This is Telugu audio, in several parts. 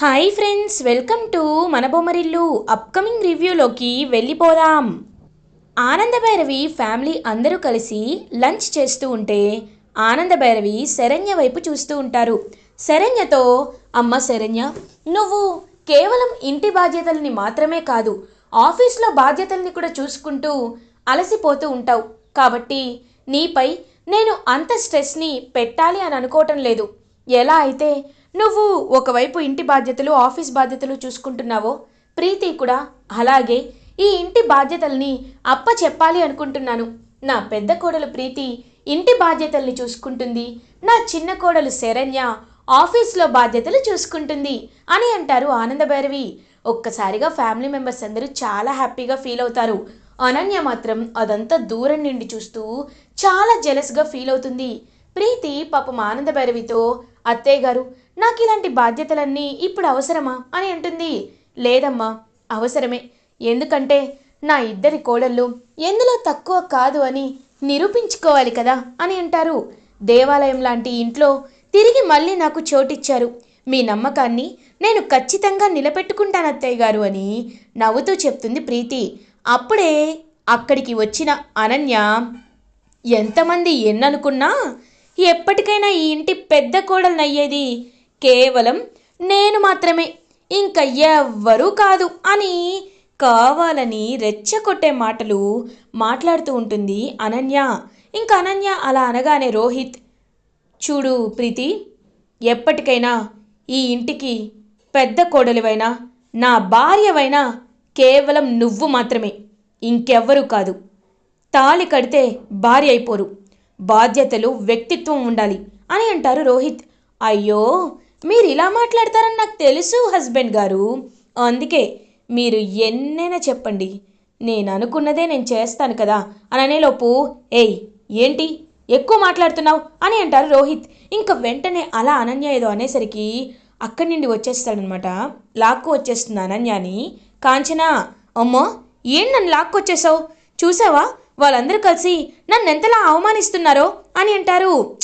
హాయ్ ఫ్రెండ్స్ వెల్కమ్ టు మన బొమ్మరిల్లు అప్కమింగ్ రివ్యూలోకి వెళ్ళిపోదాం. ఆనందభైరవి ఫ్యామిలీ అందరూ కలిసి లంచ్ చేస్తూ ఉంటే ఆనందభైరవి శరణ్య వైపు చూస్తూ ఉంటారు. శరణ్యతో అమ్మ శరణ్య నువ్వు కేవలం ఇంటి బాధ్యతల్ని మాత్రమే కాదు ఆఫీస్లో బాధ్యతల్ని కూడా చూసుకుంటూ అలసిపోతూ ఉంటావు. కాబట్టి నీపై నేను అంత స్ట్రెస్ని పెట్టాలి అని అనుకోవటం లేదు. ఎలా అయితే నువ్వు ఒకవైపు ఇంటి బాధ్యతలు ఆఫీస్ బాధ్యతలు చూసుకుంటున్నావో ప్రీతి కూడా అలాగే ఈ ఇంటి బాధ్యతల్ని అప్ప చెప్పాలి అనుకుంటున్నాను. నా పెద్ద కోడలు ప్రీతి ఇంటి బాధ్యతల్ని చూసుకుంటుంది. నా చిన్న కోడలు శరణ్య ఆఫీస్లో బాధ్యతలు చూసుకుంటుంది అని అంటారు ఆనందభైరవి ఒక్కసారిగా ఫ్యామిలీ మెంబర్స్ అందరూ చాలా హ్యాపీగా ఫీల్ అవుతారు. అనన్య మాత్రం అదంతా దూరం నుండి చూస్తూ చాలా జెలస్గా ఫీల్ అవుతుంది. ప్రీతి పాపం ఆనందభైరవితో అత్తయ్య గారు నాకు ఇలాంటి బాధ్యతలన్నీ ఇప్పుడు అవసరమా? అని అంటుంది. లేదమ్మా అవసరమే. ఎందుకంటే నా ఇద్దరి కోడళ్ళు ఎందులో తక్కువ కాదు అని నిరూపించుకోవాలి కదా? అని అంటారు. దేవాలయం లాంటి ఇంట్లో తిరిగి మళ్ళీ నాకు చోటిచ్చారు. మీ నమ్మకాన్ని నేను ఖచ్చితంగా నిలబెట్టుకుంటాను అత్తయ్య గారు అని నవ్వుతూ చెప్తుంది ప్రీతి. అప్పుడే అక్కడికి వచ్చిన అనన్య ఎంతమంది ఎన్ననుకున్నా ఎప్పటికైనా ఈ ఇంటి పెద్ద కోడలనయ్యేది. కేవలం నేను మాత్రమే. ఇంక ఎవ్వరూ కాదు అని కావాలని రెచ్చగొట్టే మాటలు మాట్లాడుతూ ఉంటుంది అనన్య. ఇంక అనన్య అలా అనగానే రోహిత్ చూడు ప్రీతి ఎప్పటికైనా ఈ ఇంటికి పెద్ద కోడలివైనా నా భార్యవైనా కేవలం నువ్వు మాత్రమే. ఇంకెవ్వరూ కాదు. తాళి కడితే భార్య అయిపోరు. బాధ్యతలు వ్యక్తిత్వం ఉండాలి అని అంటారు రోహిత్. అయ్యో మీరు ఇలా మాట్లాడతారని నాకు తెలుసు హస్బెండ్ గారు. అందుకే మీరు ఎన్నైనా చెప్పండి. నేను అనుకున్నదే నేను చేస్తాను కదా అని అనేలోపు ఏయ్ ఏంటి? ఎక్కువ మాట్లాడుతున్నావు? అని అంటారు రోహిత్. ఇంకా వెంటనే అలా అనన్య ఏదో అనేసరికి అక్కడి నుండి వచ్చేస్తాడనమాట. లాక్కు వచ్చేస్తుంది అనన్యని. కాంచనా అమ్మో ఏం నన్ను లాక్కొచ్చేసావు చూసావా? వాళ్ళందరూ కలిసి నన్ను ఎంతలా అవమానిస్తున్నారో అని అంటారు.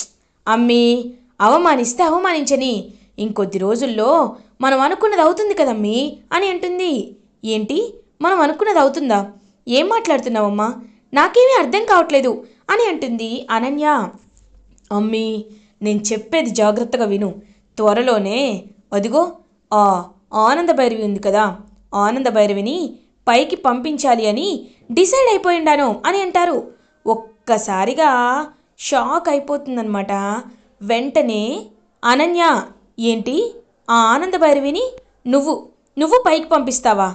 అమ్మీ అవమానిస్తే అవమానించని. ఇంకొద్ది రోజుల్లో మనం అనుకున్నది అవుతుంది కదమ్మీ అని అంటుంది. ఏంటి? మనం అనుకున్నది అవుతుందా? ఏం మాట్లాడుతున్నావమ్మా? నాకేమీ అర్థం కావట్లేదు అని అంటుంది అనన్య. అమ్మీ నేను చెప్పేది జాగ్రత్తగా విను. త్వరలోనే అదిగో ఆ ఆనంద భైరవి ఉంది కదా. ఆనంద భైరవిని పైకి పంపించాలి అని డిసైడ్ అయిపోయిండాను అని అంటారు. ఒక్కసారిగా షాక్ అయిపోతుందన్నమాట. వెంటనే అనన్య ఏంటి? ఆ ఆనంద భైరవిని నువ్వు నువ్వు పైకి పంపిస్తావా?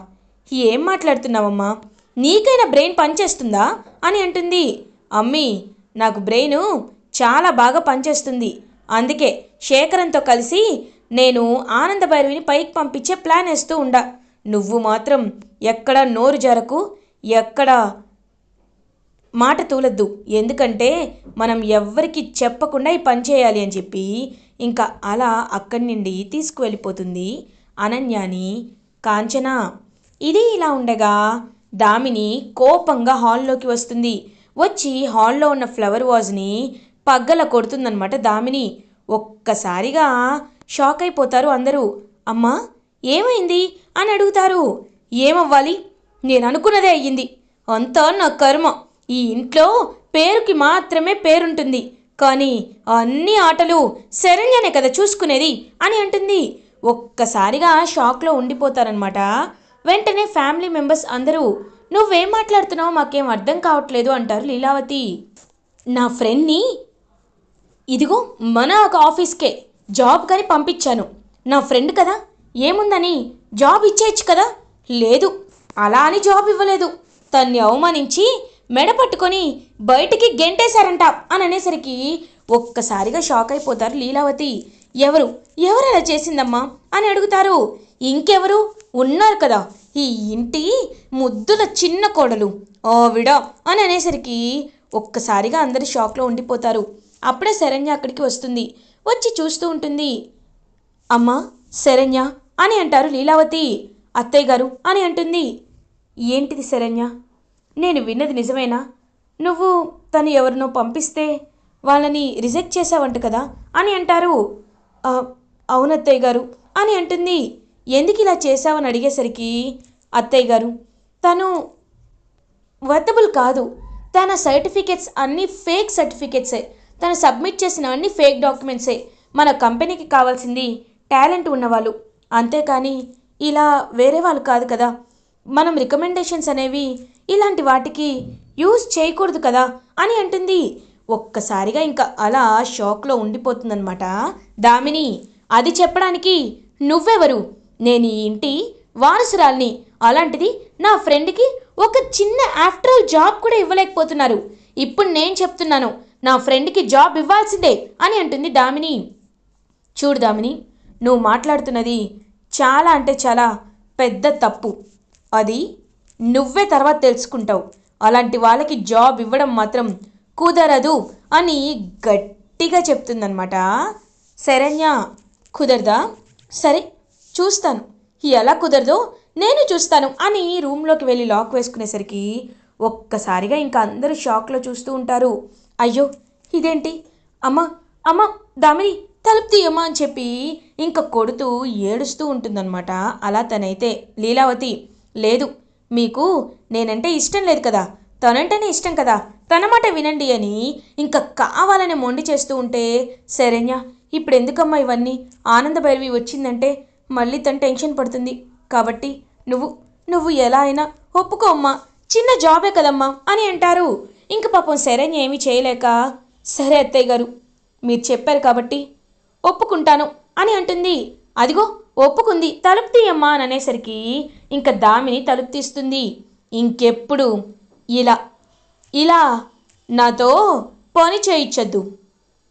ఏం మాట్లాడుతున్నావమ్మా? నీకైనా బ్రెయిన్ పనిచేస్తుందా? అని అంటుంది. అమ్మీ నాకు బ్రెయిన్ చాలా బాగా పనిచేస్తుంది. అందుకే శేఖరంతో కలిసి నేను ఆనంద భైరవిని పైకి పంపించే ప్లాన్ వేస్తూ ఉండా. నువ్వు మాత్రం ఎక్కడ నోరు జరకు ఎక్కడ? మాట తూలద్దు. ఎందుకంటే మనం ఎవ్వరికి చెప్పకుండా ఈ పని చేయాలి అని చెప్పి ఇంకా అలా అక్కడి నుండి తీసుకువెళ్ళిపోతుంది అనన్యాని. కాంచన ఇది ఇలా ఉండగా దామిని కోపంగా హాల్లోకి వస్తుంది. వచ్చి హాల్లో ఉన్న ఫ్లవర్ వాజ్ని పగ్గల కొడుతుందనమాట దామిని. ఒక్కసారిగా షాక్ అయిపోతారు అందరూ. అమ్మా ఏమైంది? అని అడుగుతారు. ఏమవ్వాలి? నేను అనుకున్నదే అయ్యింది. అంతా నా కర్మ. ఈ ఇంట్లో పేరుకి మాత్రమే పేరుంటుంది. కానీ అన్ని ఆటలు శరణ్యనే కదా చూసుకునేది అని అంటుంది. ఒక్కసారిగా షాక్లో ఉండిపోతారనమాట వెంటనే ఫ్యామిలీ మెంబర్స్ అందరూ నువ్వేం మాట్లాడుతున్నావో మాకేం అర్థం కావట్లేదు అంటారు లీలావతి. నా ఫ్రెండ్ని ఇదిగో మన ఒక ఆఫీస్కే జాబ్ కానీ పంపించాను. నా ఫ్రెండ్ కదా ఏముందని జాబ్ ఇచ్చేయచ్చు కదా? లేదు అలా అని జాబ్ ఇవ్వలేదు. తన్ని అవమానించి మెడ పట్టుకొని బయటికి గెంటేశారంట అని అనేసరికి ఒక్కసారిగా షాక్ అయిపోతారు లీలావతి. ఎవరు? ఎవరు అలా చేసిందమ్మా? అని అడుగుతారు. ఇంకెవరు? ఉన్నారు కదా ఈ ఇంటి ముద్దుల చిన్న కోడలు. ఆవిడ అని అనేసరికి ఒక్కసారిగా అందరు షాక్లో ఉండిపోతారు. అప్పుడే శరణ్య అక్కడికి వస్తుంది. వచ్చి చూస్తూ ఉంటుంది. అమ్మా శరణ్య అని అంటారు లీలావతి. అత్తయ్య గారు అని అంటుంది. ఏంటిది శరణ్య? నేను విన్నది నిజమేనా? నువ్వు తను ఎవరినో పంపిస్తే వాళ్ళని రిజెక్ట్ చేసావంట కదా అని అంటారు. అవునత్తయ్య గారు అని అంటుంది. ఎందుకు ఇలా చేశావని అడిగేసరికి అత్తయ్య గారు తను వర్తబుల్ కాదు. తన సర్టిఫికెట్స్ అన్నీ ఫేక్ సర్టిఫికెట్సే. తను సబ్మిట్ చేసినవన్నీ ఫేక్ డాక్యుమెంట్సే. మన కంపెనీకి కావాల్సింది టాలెంట్ ఉన్నవాళ్ళు. అంతేకాని ఇలా వేరే వాళ్ళు కాదు కదా. మనం రికమెండేషన్స్ అనేవి ఇలాంటి వాటికి యూజ్ చేయకూడదు కదా అని అంటుంది. ఒక్కసారిగా ఇంకా అలా షాక్లో ఉండిపోతుందన్నమాట. దామిని అది చెప్పడానికి నువ్వెవరు? నేను ఈ ఇంటి వారసురాల్ని. అలాంటిది నా ఫ్రెండ్కి ఒక చిన్న ఆఫ్టర్ ఆల్ జాబ్ కూడా ఇవ్వలేకపోతున్నారు. ఇప్పుడు నేను చెప్తున్నాను నా ఫ్రెండ్కి జాబ్ ఇవ్వాల్సిందే అని అంటుంది దామిని. చూడు దామిని నువ్వు మాట్లాడుతున్నది చాలా అంటే చాలా పెద్ద తప్పు. అది నువ్వే తర్వాత తెలుసుకుంటావు. అలాంటి వాళ్ళకి జాబ్ ఇవ్వడం మాత్రం కుదరదు అని గట్టిగా చెప్తుందనమాట శరణ్య కుదరదా? సరే చూస్తాను. ఎలా కుదరదో నేను చూస్తాను అని రూమ్లోకి వెళ్ళి లాక్ వేసుకునేసరికి ఒక్కసారిగా ఇంకా అందరూ షాక్లో చూస్తూ ఉంటారు. అయ్యో ఇదేంటి? అమ్మ అమ్మ దామిని తలుపు తీయమ్మా అని చెప్పి ఇంకా కొడుతూ ఏడుస్తూ ఉంటుందన్నమాట. అలా తనైతే లీలావతి లేదు మీకు నేనంటే ఇష్టం లేదు కదా. తనంటేనే ఇష్టం కదా. తన మాట వినండి అని ఇంకా కావాలని మొండి చేస్తూ ఉంటే శరణ్య ఇప్పుడు ఎందుకమ్మా ఇవన్నీ? ఆనంద భైరవి వచ్చిందంటే మళ్ళీ తను టెన్షన్ పడుతుంది. కాబట్టి నువ్వు నువ్వు ఎలా అయినా ఒప్పుకో అమ్మా. చిన్న జాబే కదమ్మా అని అంటారు. ఇంక పాపం శరణ్య ఏమీ చేయలేక సరే అత్తయ్య గారు మీరు చెప్పారు కాబట్టి ఒప్పుకుంటాను అని అంటుంది. అదిగో ఒప్పుకుంది. తలుపు తీయమ్మా అని అనేసరికి ఇంకా దామిని తలుపు తీస్తుంది ఇంకెప్పుడు? ఇలా. ఇలా. నాతో పని చేయించద్దు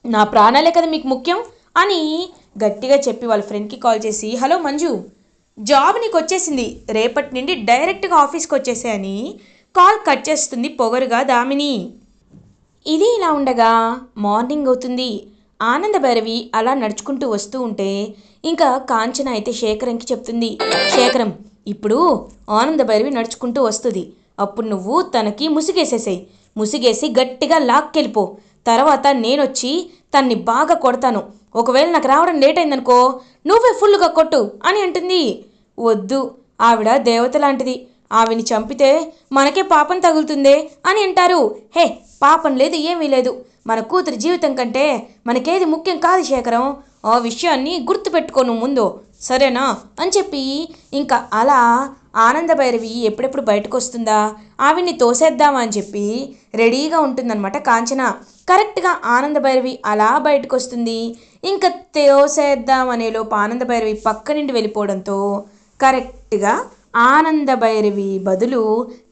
నా ప్రాణాలే కదా మీకు ముఖ్యం? అని గట్టిగా చెప్పి వాళ్ళ ఫ్రెండ్కి కాల్ చేసి హలో మంజు జాబ్ నీకు వచ్చేసింది రేపటి నుండి డైరెక్ట్గా ఆఫీస్కి వచ్చేసే అని కాల్ కట్ చేస్తుంది పొగరుగా దామిని. ఇది ఇలా ఉండగా మార్నింగ్ అవుతుంది. ఆనంద భైరవి అలా నడుచుకుంటూ వస్తూ ఉంటే ఇంకా కాంచన అయితే శేఖరంకి చెప్తుంది శేఖరం ఇప్పుడు ఆనంద భైరవి నడుచుకుంటూ వస్తుంది. అప్పుడు నువ్వు తనకి ముసిగేసేసాయి. ముసిగేసి గట్టిగా లాక్కెళ్ళిపో. తర్వాత నేనొచ్చి తన్ని బాగా కొడతాను. ఒకవేళ నాకు రావడం లేట్ అయిందనుకో నువ్వే ఫుల్గా కొట్టు అని అంటుంది. వద్దు ఆవిడ దేవత లాంటిది. ఆవిని చంపితే మనకే పాపం తగులుతుందే అని అంటారు. హే పాపం లేదు ఏమీ లేదు. మన కూతురి జీవితం కంటే మనకేది ముఖ్యం కాదు శేఖరం. ఆ విషయాన్ని గుర్తుపెట్టుకోను ముందు. సరేనా? అని చెప్పి ఇంకా అలా ఆనంద భైరవి ఎప్పుడెప్పుడు బయటకు వస్తుందా ఆవిడ్ని తోసేద్దామా అని చెప్పి రెడీగా ఉంటుందన్నమాట కాంచన. కరెక్ట్గా ఆనంద భైరవి అలా బయటకు వస్తుంది ఇంకా తోసేద్దామనే లోపు ఆనంద భైరవి పక్క నుండి వెళ్ళిపోవడంతో కరెక్ట్గా ఆనంద భైరవి బదులు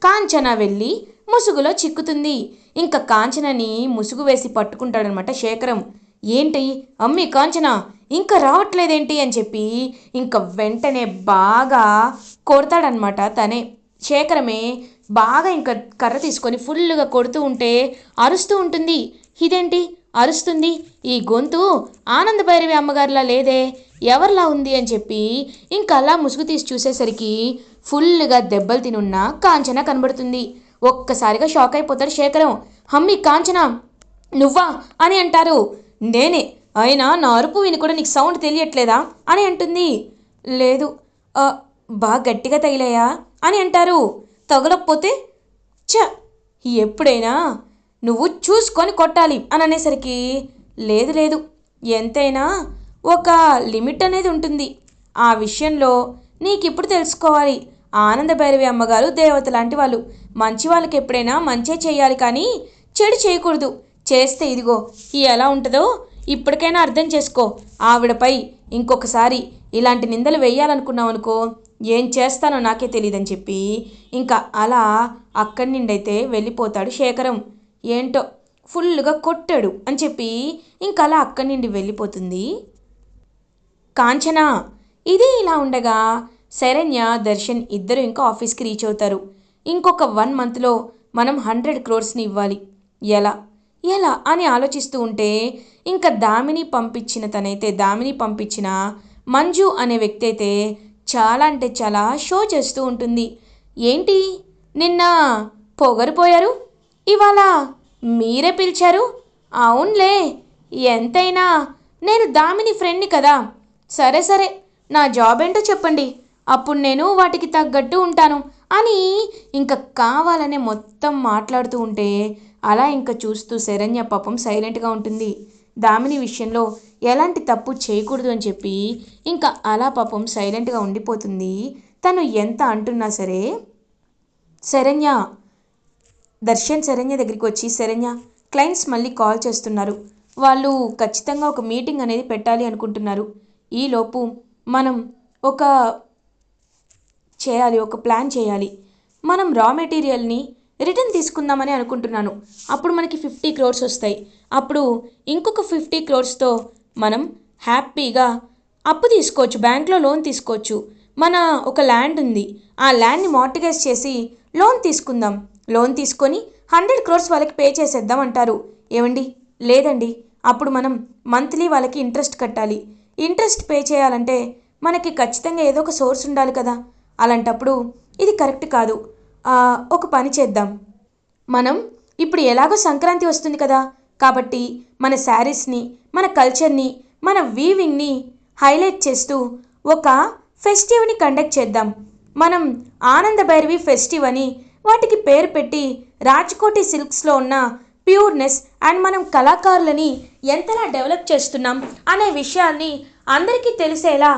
కాంచన వెళ్ళి ముసుగులో చిక్కుతుంది. ఇంకా కాంచనని ముసుగు వేసి పట్టుకుంటాడనమాట శేఖరం. ఏంటి? అమ్మి కాంచన ఇంకా రావట్లేదేంటి అని చెప్పి ఇంకా వెంటనే బాగా కొడతాడనమాట తనే. శేఖరమే బాగా ఇంకా కర్ర తీసుకొని ఫుల్గా కొడుతూ ఉంటే అరుస్తూ ఉంటుంది. ఇదేంటి? అరుస్తుంది? ఈ గొంతు ఆనంద భైరవి అమ్మగారిలా లేదే? ఎవరిలా ఉంది అని చెప్పి ఇంకా అలా ముసుగు తీసి చూసేసరికి ఫుల్గా దెబ్బలు తినున్న కాంచన కనబడుతుంది. ఒక్కసారిగా షాక్ అయిపోతాడు శేఖరం. హమ్మి కాంచన నువ్వా? అని అంటారు. నేనే. అయినా నా అరుపు విని కూడా నీకు సౌండ్ తెలియట్లేదా? అని అంటుంది. లేదు. బాగా గట్టిగా తగిలాయా? అని అంటారు. తగలకపోతే చ ఎప్పుడైనా నువ్వు చూసుకొని కొట్టాలి అని అనేసరికి లేదు లేదు. ఎంతైనా ఒక లిమిట్ అనేది ఉంటుంది. ఆ విషయంలో నీకు ఇప్పుడు తెలుసుకోవాలి. ఆనంద భైరవి అమ్మగారు దేవత లాంటి వాళ్ళు. మంచి వాళ్ళకి ఎప్పుడైనా మంచే చేయాలి కానీ చెడు చేయకూడదు. చేస్తే ఇదిగో ఈ ఎలా ఉంటుందో ఇప్పటికైనా అర్థం చేసుకో. ఆవిడపై ఇంకొకసారి ఇలాంటి నిందలు వేయాలనుకున్నావు అనుకో ఏం చేస్తానో నాకే తెలియదని చెప్పి ఇంకా అలా అక్కడి నుండి అయితే వెళ్ళిపోతాడు శేఖరం. ఏంటో ఫుల్గా కొట్టాడు అని చెప్పి ఇంకా అలా అక్కడి నుండి వెళ్ళిపోతుంది. కాంచన! ఇది ఇలా ఉండగా శరణ్య దర్శన్ ఇద్దరు ఇంకా ఆఫీస్కి రీచ్ అవుతారు. ఇంకొక వన్ మంత్లో మనం హండ్రెడ్ క్రోర్స్ని ఇవ్వాలి. ఎలా? ఎలా అని ఆలోచిస్తూ ఉంటే ఇంకా దామిని పంపించిన తనైతే దామిని పంపించిన మంజు అనే వ్యక్తి అయితే చాలా అంటే చాలా షో చేస్తూ ఉంటుంది. ఏంటి? నిన్న పొగరిపోయారు ఇవాళ మీరే పిలిచారు? అవునులే ఎంతైనా నేను దామిని ఫ్రెండ్ని కదా. సరే సరే నా జాబ్ ఏంటో చెప్పండి. అప్పుడు నేను వాటికి తగ్గట్టు ఉంటాను అని ఇంకా కావాలనే మొత్తం మాట్లాడుతూ ఉంటే అలా ఇంకా చూస్తూ శరణ్య పాపం సైలెంట్గా ఉంటుంది. దామిని విషయంలో ఎలాంటి తప్పు చేయకూడదు అని చెప్పి ఇంకా అలా పాపం సైలెంట్గా ఉండిపోతుంది. తను ఎంత అంటున్నా సరే శరణ్య దర్శన్ శరణ్య దగ్గరికి వచ్చి శరణ్య క్లయింట్స్ మళ్ళీ కాల్ చేస్తున్నారు. వాళ్ళు ఖచ్చితంగా ఒక మీటింగ్ అనేది పెట్టాలి అనుకుంటున్నారు. ఈలోపు మనం ఒక చేయాలి ఒక ప్లాన్ చేయాలి. మనం రా మెటీరియల్ని రిటర్న్ తీసుకుందామని అనుకుంటున్నాను. అప్పుడు మనకి ఫిఫ్టీ క్రోర్స్ వస్తాయి. అప్పుడు ఇంకొక ఫిఫ్టీ క్రోర్స్తో మనం హ్యాపీగా అప్పు తీసుకోవచ్చు. బ్యాంక్లో లోన్ తీసుకోవచ్చు. మన ఒక ల్యాండ్ ఉంది. ఆ ల్యాండ్ని మార్టిగైజ్ చేసి లోన్ తీసుకుందాం. లోన్ తీసుకొని హండ్రెడ్ క్రోర్స్ వాళ్ళకి పే చేసేద్దాం అంటారు. ఏమండి లేదండి. అప్పుడు మనం మంత్లీ వాళ్ళకి ఇంట్రెస్ట్ కట్టాలి. ఇంట్రెస్ట్ పే చేయాలంటే మనకి ఖచ్చితంగా ఏదో ఒక సోర్స్ ఉండాలి కదా. అలాంటప్పుడు ఇది కరెక్ట్ కాదు. ఒక పని చేద్దాం. మనం ఇప్పుడు ఎలాగో సంక్రాంతి వస్తుంది కదా. కాబట్టి మన శారీస్ని మన కల్చర్ని మన వీవింగ్ని హైలైట్ చేస్తూ ఒక ఫెస్టివ్ని కండక్ట్ చేద్దాం. మనం ఆనంద భైరవి ఫెస్టివ్ అని వాటికి పేరు పెట్టి రాజ్కోటి సిల్క్స్లో ఉన్న ప్యూర్నెస్ అండ్ మనం కళాకారులని ఎంతలా డెవలప్ చేస్తున్నాం అనే విషయాన్ని అందరికీ తెలిసేలా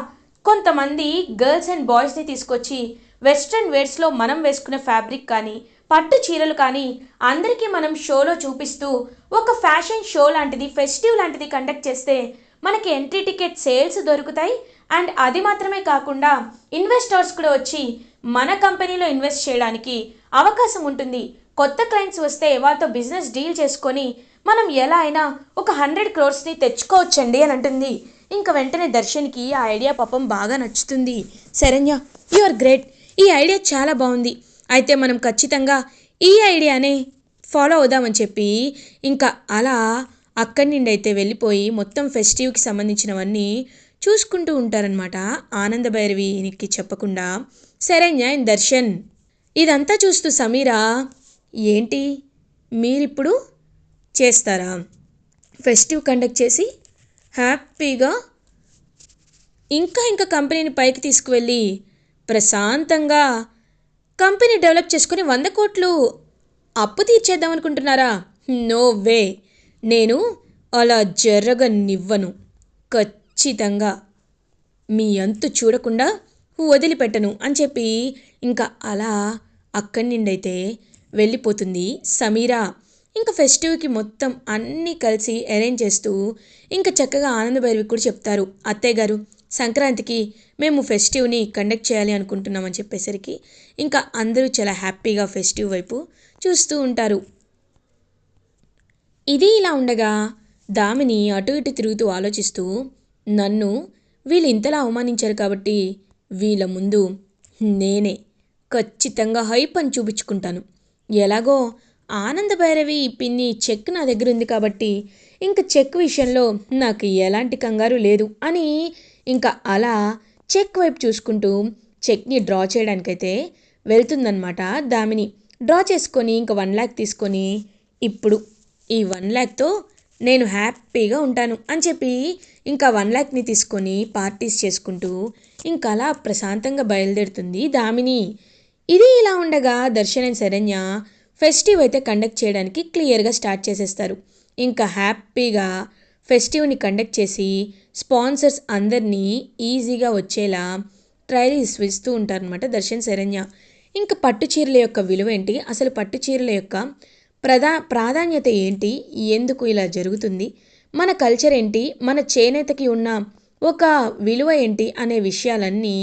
కొంతమంది గర్ల్స్ అండ్ బాయ్స్ని తీసుకొచ్చి వెస్ట్రన్ వేర్స్లో మనం వేసుకునే ఫ్యాబ్రిక్ కానీ పట్టు చీరలు కానీ అందరికీ మనం షోలో చూపిస్తూ ఒక ఫ్యాషన్ షో లాంటిది ఫెస్టివ్ లాంటిది కండక్ట్ చేస్తే మనకి ఎంట్రీ టికెట్ సేల్స్ దొరుకుతాయి. అండ్ అది మాత్రమే కాకుండా ఇన్వెస్టర్స్ కూడా వచ్చి మన కంపెనీలో ఇన్వెస్ట్ చేయడానికి అవకాశం ఉంటుంది. కొత్త క్లయింట్స్ వస్తే వాళ్ళతో బిజినెస్ డీల్ చేసుకొని మనం ఎలా అయినా ఒక హండ్రెడ్ క్రోర్స్ని తెచ్చుకోవచ్చండి అని అంటుంది. ఇంకా వెంటనే దర్శన్కి ఆ ఐడియా పాపం బాగా నచ్చుతుంది. Saranya you are great. ఈ ఐడియా చాలా బాగుంది. అయితే మనం ఖచ్చితంగా ఈ ఐడియానే ఫాలో అవుదామని చెప్పి ఇంకా అలా అక్కడి నుండి అయితే వెళ్ళిపోయి మొత్తం ఫెస్టివ్కి సంబంధించినవన్నీ చూసుకుంటూ ఉంటారనమాట ఆనంద భైరవికి చెప్పకుండా శరణ్య అండ్ దర్శన్. ఇదంతా చూస్తూ సమీరా ఏంటి? మీరిప్పుడు చేస్తారా? ఫెస్టివ్ కండక్ట్ చేసి హ్యాపీగా ఇంకా ఇంకా కంపెనీని పైకి తీసుకువెళ్ళి ప్రశాంతంగా కంపెనీ డెవలప్ చేసుకుని వంద కోట్లు అప్పు తీర్చేద్దాం అనుకుంటున్నారా నో వే. నేను అలా జరగనివ్వను. ఖచ్చితంగా. మీ అంతు చూడకుండా వదిలిపెట్టను అని చెప్పి ఇంకా అలా అక్కడి నుండి అయితే వెళ్ళిపోతుంది సమీరా. ఇంకా ఫెస్టివ్కి మొత్తం అన్నీ కలిసి అరేంజ్ చేస్తూ ఇంకా చక్కగా ఆనందభైరవి కూడా చెప్తారు. అత్తయ్య గారు సంక్రాంతికి మేము ఫెస్టివ్ని కండక్ట్ చేయాలి అనుకుంటున్నామని చెప్పేసరికి ఇంకా అందరూ చాలా హ్యాపీగా ఫెస్టివ్ వైపు చూస్తూ ఉంటారు. ఇది ఇలా ఉండగా దామిని అటు ఇటు తిరుగుతూ ఆలోచిస్తూ నన్ను వీళ్ళు ఇంతలా అవమానించారు కాబట్టి వీళ్ళ ముందు నేనే ఖచ్చితంగా హైప్ అని చూపించుకుంటాను. ఎలాగో ఆనంద భైరవి పిన్ని చెక్ నా దగ్గర ఉంది కాబట్టి ఇంక చెక్ విషయంలో నాకు ఎలాంటి కంగారు లేదు అని ఇంకా అలా చెక్ వైపు చూసుకుంటూ చెక్ని డ్రా చేయడానికైతే వెళ్తుందనమాట దామిని. డ్రా చేసుకొని ఇంకా వన్ ల్యాక్ తీసుకొని ఇప్పుడు ఈ వన్ ల్యాక్తో నేను హ్యాపీగా ఉంటాను అని చెప్పి ఇంకా వన్ ల్యాక్ని తీసుకొని పార్టీస్ చేసుకుంటూ ఇంకా అలా ప్రశాంతంగా బయలుదేరుతుంది దామిని. ఇది ఇలా ఉండగా దర్శన్ అండ్ శరణ్య ఫెస్టివ్ అయితే కండక్ట్ చేయడానికి క్లియర్గా స్టార్ట్ చేసేస్తారు. ఇంకా హ్యాపీగా ఫెస్టివ్ని కండక్ట్ చేసి స్పాన్సర్స్ అందరినీ ఈజీగా వచ్చేలా ట్రైల్స్ ఇస్తూ ఉంటారనమాట దర్శన్ శరణ్య. ఇంకా పట్టు చీరల యొక్క విలువ ఏంటి? అసలు పట్టు చీరల యొక్క ప్రధా ప్రాధాన్యత ఏంటి? ఎందుకు ఇలా జరుగుతుంది? మన కల్చర్ ఏంటి? మన చేనేతకి ఉన్న ఒక విలువ ఏంటి? అనే విషయాలన్నీ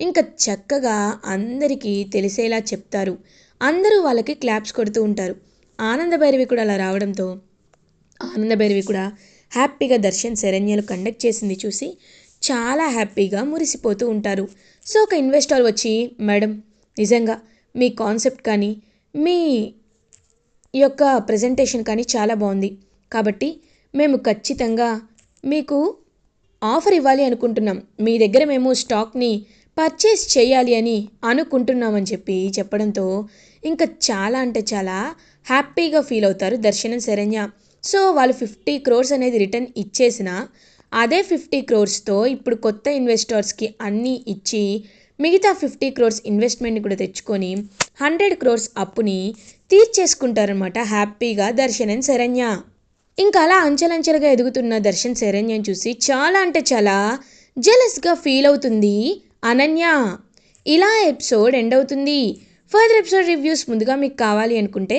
ఇంకా చక్కగా అందరికీ తెలిసేలా చెప్తారు. అందరూ వాళ్ళకి క్లాప్స్ కొడుతూ ఉంటారు. ఆనంద భైరవి కూడా అలా రావడంతో ఆనంద భైరవి కూడా హ్యాపీగా దర్శన్ శరణ్యలు కండక్ట్ చేసింది చూసి చాలా హ్యాపీగా మురిసిపోతూ ఉంటారు. సో ఒక ఇన్వెస్టర్ వచ్చి మేడం నిజంగా మీ కాన్సెప్ట్ కానీ మీ యొక్క ప్రజెంటేషన్ కానీ చాలా బాగుంది. కాబట్టి మేము ఖచ్చితంగా మీకు ఆఫర్ ఇవ్వాలి అనుకుంటున్నాం. మీ దగ్గర మేము స్టాక్ని పర్చేస్ చేయాలి అని అనుకుంటున్నామని చెప్పి చెప్పడంతో ఇంకా చాలా అంటే చాలా హ్యాపీగా ఫీల్ అవుతారు దర్శనం శరణ్య. సో వాళ్ళు ఫిఫ్టీ క్రోర్స్ అనేది రిటర్న్ ఇచ్చేసిన అదే ఫిఫ్టీ క్రోర్స్తో ఇప్పుడు కొత్త ఇన్వెస్టర్స్కి అన్నీ ఇచ్చి మిగతా ఫిఫ్టీ క్రోర్స్ ఇన్వెస్ట్మెంట్ని కూడా తెచ్చుకొని హండ్రెడ్ క్రోర్స్ అప్పుని తీర్చేసుకుంటారనమాట హ్యాపీగా దర్శన్ అండ్ శరణ్య. ఇంకా అలా అంచెలంచెలుగా ఎదుగుతున్న దర్శన్ శరణ్యని చూసి చాలా అంటే చాలా జెలస్గా ఫీల్ అవుతుంది అనన్య. ఇలా ఎపిసోడ్ ఎండ్ అవుతుంది. ఫర్దర్ ఎపిసోడ్ రివ్యూస్ ముందుగా మీకు కావాలి అనుకుంటే